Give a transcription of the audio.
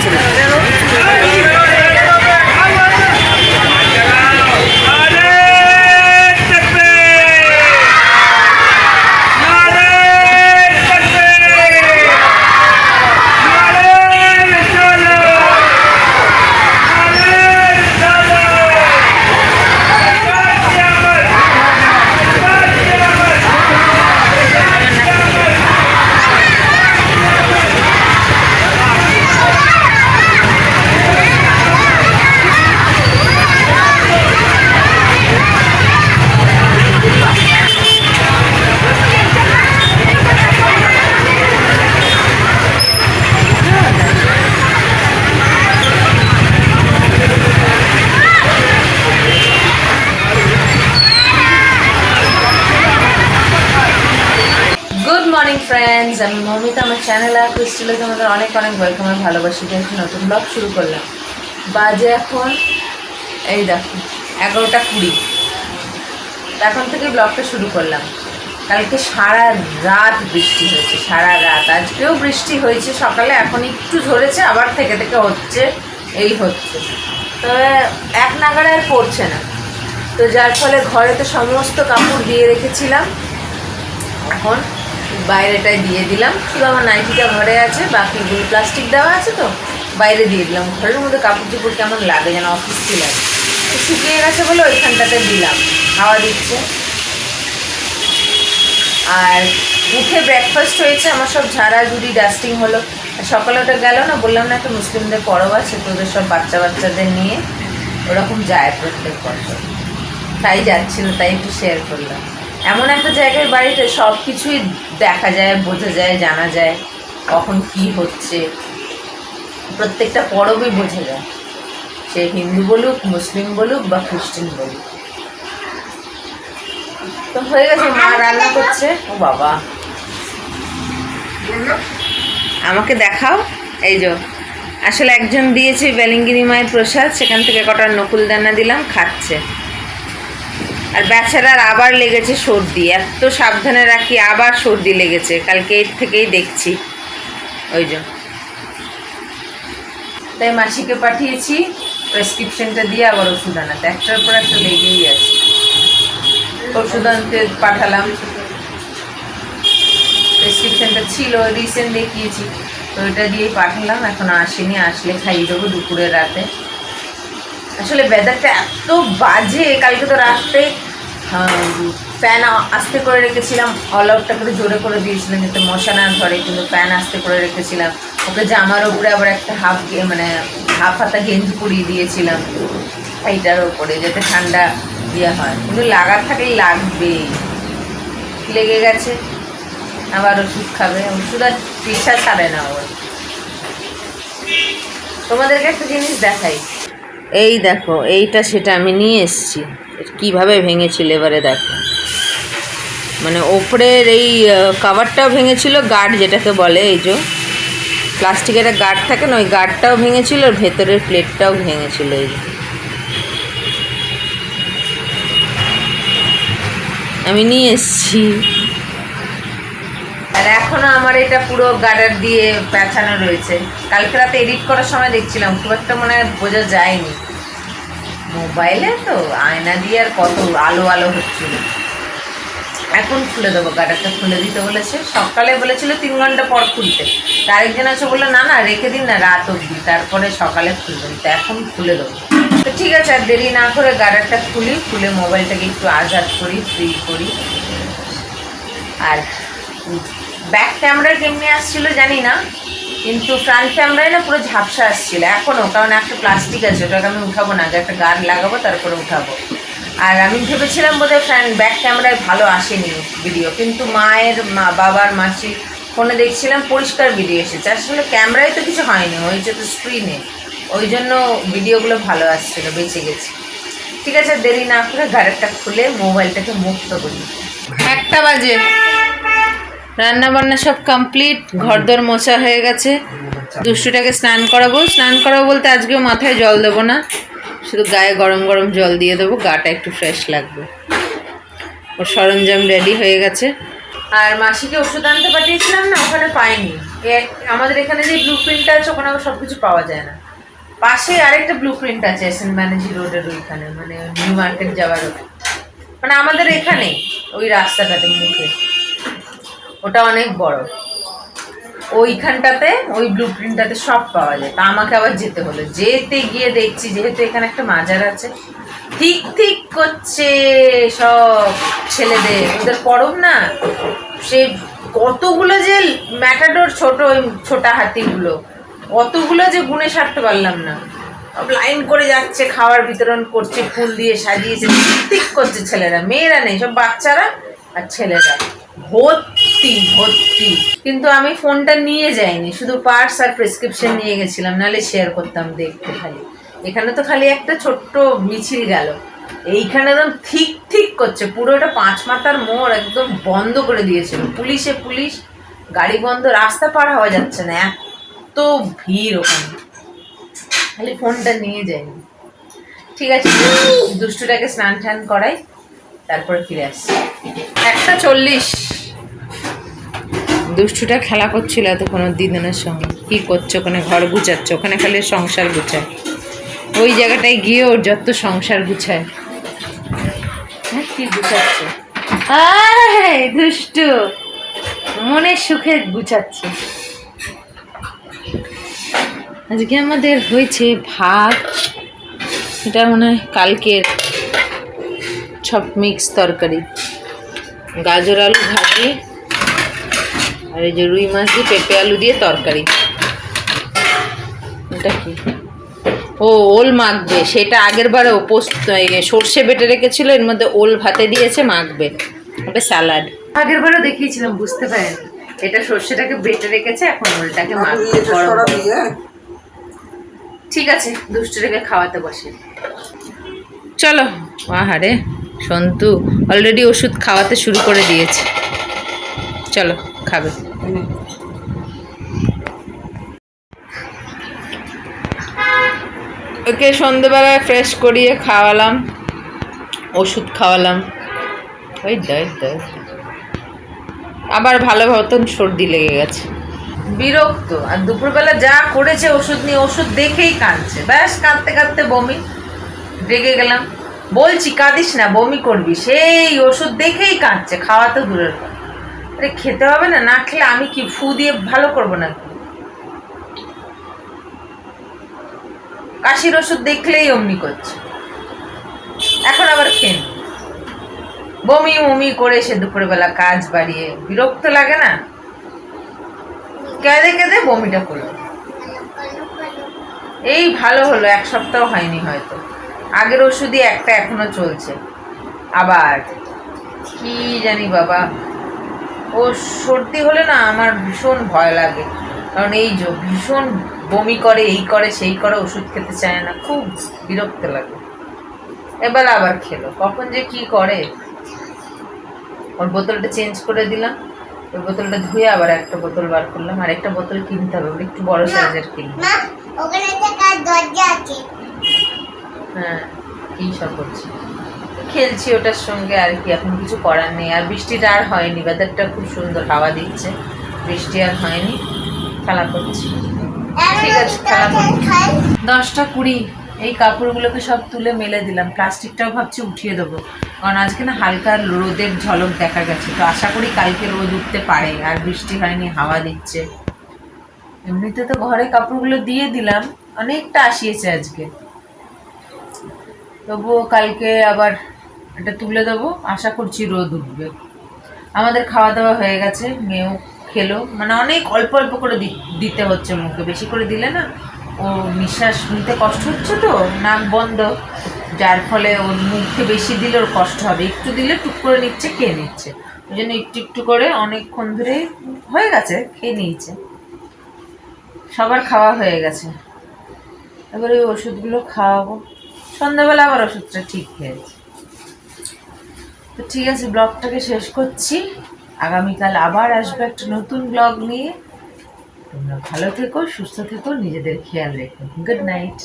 to me morning friends আমি মমিতা, আমার channel আর ক্রিস্টালে তোমাদের অনেক অনেক ওয়েলকাম আর ভালোবাসি। কিন্তু নতুন ব্লগ শুরু করলাম। বাজে এখন, এই দেখো, এগারোটা কুড়ি। এখন থেকে ব্লগটা শুরু করলাম। কালকে সারা রাত বৃষ্টি হয়েছে, সারা রাত। আজকেও বৃষ্টি হয়েছে, সকালে এখন একটু ঝরেছে, আবার থেকে থেকে হচ্ছে, এই হচ্ছে। তবে এক নাগাড়ে আর পড়ছে না। তো যার ফলে ঘরে তো সমস্ত কাপড় দিয়ে রেখেছিলাম। এখন বাইরেটায় দিয়ে দিলাম। শুধু আমার নাইটিটা ঘরে আছে বাকিগুলো প্লাস্টিক দেওয়া আছে তো, বাইরে দিয়ে দিলাম। ঘরের মধ্যে কাপড় চোপড় কেমন লাগে যেন, অফিস লাগে। শুকিয়ে গেছে বলে ওইখানটাতে দিলাম। হাওয়া দিচ্ছে। আর উঠে ব্রেকফাস্ট হয়েছে, আমার সব ঝাড়াঝুড়ি ডাস্টিং হলো। সকালে ওটা গেল না, বললাম না একটা মুসলিমদের পরব আছে, তোদের সব বাচ্চা বাচ্চাদের নিয়ে। ওরকম যায় প্রত্যেক বছর। তাই যাচ্ছিল, তাই একটু শেয়ার করলাম। এমন একটা জায়গায় বাড়িতে সব কিছুই দেখা যায়, বোঝা যায়, জানা যায় কখন কি হচ্ছে। প্রত্যেকটা পরবই বোঝা যায়। সে হিন্দু বলুক, মুসলিম বলুক বা খ্রিস্টান বলুক। তো হয়ে গেছে, মা রান্না করছে। ও বাবা। আমাকে দেখাও। এই যে, আসলে একজন দিয়েছে বেলিঙ্গিরি মায়ের প্রসাদ, সেখান থেকে কটা নকুল দানা দিলাম, খাচ্ছে। আর বেচারার আবার লেগেছে সর্দি। এত সাবধানে রাখি, আবার সর্দি লেগেছে। কালকে এর থেকেই দেখছি। ওই জন্য তাই মাসিকে পাঠিয়েছি, প্রেসক্রিপশনটা দিয়ে আবার ওষুধ আনাতে। একটার পর একটা লেগেই আছে। ওষুধ আনতে পাঠালাম। প্রেসক্রিপশনটা ছিল রিসেন্ট দেখিয়েছি। তো ওইটা দিয়েই পাঠালাম, এখন আসেনি, আসলে খাইয়ে দেবো দুপুরে রাতে। আসলে ওয়েদারটা এত বাজে, কালকে তো রাত্রে ফ্যান আস্তে করে রেখেছিলাম। অল আউটটা করে জোরে করে দিয়েছিলাম যাতে মশা না ধরে, কিন্তু ফ্যান আস্তে করে রেখেছিলাম। ওকে জামার উপরে আবার একটা হাফ মানে হাফ হাতা গেঞ্জি পরিয়ে দিয়েছিলাম। এইটার ওপরে যাতে ঠান্ডা ইয়ে হয়। কিন্তু লাগার থাকলেই লাগবে। লেগে গেছে। আবার ওষুধ খাবে। ওষুধ আর পিঠা ছাড়ে না ওর তোমাদেরকে একটা জিনিস দেখাই। এই দেখো, এইটা সেটা আমি নিয়ে এসেছি। কীভাবে ভেঙেছিল এবারে দেখো। মানে ওপরের এই কাভারটাও ভেঙেছিল গার্ড যেটাকে বলে এই যে প্লাস্টিকের একটা গার্ড থাকে না, ওই গার্ডটাও ভেঙেছিল আর ভেতরের প্লেটটাও ভেঙেছিল এই যে। আমি নিয়ে এসেছি। আর এখনও আমার এটা পুরো গার্ডার দিয়ে পেঁচানো রয়েছে। কালকে রাতে এডিট করার সময় দেখছিলাম, খুব একটা মনে হয় বোঝা যায়নি। মোবাইলে তো আয়না দিয়ে আর কত আলো আলো হচ্ছিল এখন খুলে দেবো গার্ডারটা খুলে দিতে বলেছে। সকালে বলেছিল তিন ঘণ্টা পর খুলতে। আরেকজন আছে বলল, না না, রেখে দিন না, রাত অবধি। তারপরে সকালে খুলবেন তো এখন খুলে দেবো। তো ঠিক আছে, আর দেরি না করে গার্ডারটা খুলি, খুলে মোবাইলটাকে একটু আজাদ করি ফ্রি করি। আর ব্যাক ক্যামেরা কেমনি আসছিল, জানি না। কিন্তু ফ্রন্ট ক্যামেরায় না পুরো ঝাপসা আসছিল এখনও কারণ একটা প্লাস্টিক আছে, ওটাকে আমি উঠাবো না, আগে একটা গার্ড লাগাবো, তারপরে উঠাবো। আর আমি ভেবেছিলাম বোধহয় ফ্রন্ট ব্যাক ক্যামেরায় ভালো আসেনি ভিডিও কিন্তু মায়ের মা, বাবার মাসি ফোনে দেখছিলাম পরিষ্কার ভিডিও এসেছে। আসলে ক্যামেরায় তো কিছু হয়নি, হয়েছে তো স্ক্রিনে ওই জন্য ভিডিওগুলো ভালো আসছিল, বেঁচে গেছে। ঠিক আছে, দেরি না করে গাড়িটা খুলে মোবাইলটাকে মুক্ত করি। একটা বাজে। রান্না বান্না সব কমপ্লিট ঘরদোর মোছা হয়ে গেছে। দুষ্টুটাকে স্নান করাবো। স্নান করাবো বলতে আজকেও মাথায় জল দেবো না। শুধু গায়ে গরম গরম জল দিয়ে দেবো, গাটা একটু ফ্রেশ লাগবে। ওর সরঞ্জাম রেডি হয়ে গেছে। আর মাসিকে ওষুধ আনতে পাঠিয়েছিলাম না, ওখানে পাইনি। আমাদের এখানে যে ব্লু প্রিন্টটা আছে, ওখানে সব কিছু পাওয়া যায় না। পাশে আরেকটা ব্লু প্রিন্ট আছে এস এন ব্যানার্জি রোডের ওইখানে মানে নিউ মার্কেট যাওয়ার। মানে আমাদের এখানে ওই রাস্তাটাতে মুখে। ওটা অনেক বড়। ওইখানটাতে, ওই ব্লু প্রিন্টটাতে সব পাওয়া যায়। তা আমাকে আবার যেতে হলো। যেতে গিয়ে দেখছি, যেহেতু এখানে একটা মাজার আছে, ঠিক ঠিক করছে সব ছেলেদের। ওদের পরম না। সে কতগুলো যে ম্যাটাডোর ছোট ওই ছোটা হাতিগুলো, অতগুলো যে গুনে সারতে পারলাম না। সব লাইন করে যাচ্ছে খাবার বিতরণ করছে, ফুল দিয়ে সাজিয়েছে, ঠিক ঠিক করছে ছেলেরা। মেয়েরা নেই, সব বাচ্চারা আর ছেলেরা। ভর্তি ভর্তি। কিন্তু আমি ফোনটা নিয়ে যাইনি, শুধু পার্স আর প্রেসক্রিপশন নিয়ে গেছিলাম, নাহলে শেয়ার করতাম দেখতে খালি। এখানে তো খালি একটা ছোট্ট মিছিল গেল। এইখানে একদম ঠিক ঠিক করছে পুরো পুরোটা পাঁচ মাথার মোড় একদম বন্ধ করে দিয়েছিল। পুলিশে পুলিশ, গাড়ি বন্ধ, রাস্তা পার হওয়া যাচ্ছে না, এত ভিড় ওখানে। খালি ফোনটা নিয়ে যাইনি। ঠিক আছে, দুষ্টুটাকে স্নান টান করাই, তারপরে ফিরে আসছি। একটা চল্লিশ। দুষ্টুটা খেলা করছিল এতক্ষণ দিদনের সঙ্গে। কি করছে ওখানে? ঘর গুছাচ্ছে, ওখানে খালি সংসার গুছায়। ওই জায়গাটায় গিয়ে ওর যত সংসার গুছায়। হ্যাঁ কি গুছাচ্ছে? দুষ্টু! মনের সুখে গুছাচ্ছে। আজকে আমাদের হয়েছে ভাত। এটা মনে হয় কালকের সব মিক্স তরকারি। গাজর আলু ভাজি। আর এই যে রুই মাছ দিয়ে পেঁপে আলু দিয়ে তরকারি। এটা কি? ও ওল মাখবে। সেটা আগের বারে ও পোস্ত সর্ষে বেটে রেখেছিল এর মধ্যে ওল ভাতে দিয়েছে মাখবে। ওটা স্যালাড। আগের বারও দেখিয়েছিলাম বুঝতে পারেন। এটা সর্ষেটাকে বেটে রেখেছে এখন ওলটাকে মাখবে। ঠিক আছে দুষ্টুটাকে খাওয়াতে বসে। চলো। আহারে সন্তু অলরেডি ওষুধ খাওয়াতে শুরু করে দিয়েছে। চলো। খাবে। ওকে সন্ধেবেলায় ফ্রেশ করিয়ে খাওয়ালাম, ওষুধ খাওয়ালাম। ওই দেখ দেখ। আবার ভালো মতন সর্দি লেগে গেছে। বিরক্ত। আর দুপুরবেলা যা করেছে ওষুধ নিয়ে, ওষুধ দেখেই কাঁদছে। ব্যাস, কাঁদতে কাঁদতে বমি রেগে গেলাম। বলছি, কাঁদিস না, বমি করবি। সেই ওষুধ দেখেই কাঁদছে, খাওয়া তো দূরের কথা। আরে খেতে হবে না না খেলে আমি কি ফু দিয়ে ভালো করব না কাশির ওষুধ দেখলেই অমনি করছে। এখন আবার খেয়ে। বমি মমি করে এসে দুপুরবেলা কাজ বাড়িয়ে, বিরক্ত লাগে না? কেঁদে কেঁদে বমিটা করল। এই ভালো হলো, এক সপ্তাহ হয়নি হয়তো। আগের ওষুধই একটা এখনও চলছে। আবার, কি জানি বাবা। ও সর্দি হলে না আমার ভীষণ ভয় লাগে। কারণ এই যে ভীষণ বমি করে এই করে সেই করে ওষুধ খেতে চায় না খুব বিরক্ত লাগে। এবার আবার খেলো। কখন যে কি করে? ওর বোতলটা চেঞ্জ করে দিলাম। ওই বোতলটা ধুয়ে আবার একটা বোতল বার করলাম। আর একটা বোতল কিনতে হবে। একটু বড় সাইজের কিনবো। হ্যাঁ এই সব করছি খেলছি ওটার সঙ্গে আর কি, এখন কিছু করার নেই। আর বৃষ্টিটা আর হয়নি ওয়েদারটা খুব সুন্দর, হাওয়া দিচ্ছে। বৃষ্টি আর হয়নি, খেলা করছি। ঠিক আছে, খেলা খাই দশটা কুড়ি, এই কাপড়গুলোকে সব তুলে মেলে দিলাম। প্লাস্টিকটাও ভাবছি উঠিয়ে দেবো। কারণ আজকে না হালকা রোদের ঝলক দেখা গেছে। তো আশা করি কালকে রোদ উঠতে পারে। আর বৃষ্টি হয়নি, হাওয়া দিচ্ছে। এমনিতে তো ঘরে কাপড়গুলো দিয়ে দিলাম। অনেকটা আসিয়েছে আজকে। তবুও কালকে আবার এটা তুলে দেবো। আশা করছি রোদ উঠবে। আমাদের খাওয়া দাওয়া হয়ে গেছে, মেয়েও খেলো। মানে অনেক অল্প অল্প করে দিতে হচ্ছে মুখে। বেশি করে দিলে না, ও নিঃশ্বাস নিতে কষ্ট হচ্ছে তো, নাক বন্ধ। যার ফলে ওর মুখে বেশি দিলে ওর কষ্ট হবে। একটু দিলে টুক করে নিচ্ছে, খেয়ে নিচ্ছে। ওই জন্য একটু একটু করে অনেকক্ষণ ধরে হয়ে গেছে, খেয়ে নিয়েছে। সবার খাওয়া হয়ে গেছে। এবার ওই ওষুধগুলো খাওয়াবো। সন্ধ্যাবেলা আবার ওষুধটা ঠিক হয়েছে তো ঠিক আছে, ব্লগটাকে শেষ করছি। আগামীকাল আবার আসবে একটা নতুন ব্লগ নিয়ে। তোমরা ভালো থেকো, সুস্থ থেকো, নিজেদের খেয়াল রেখো। Good night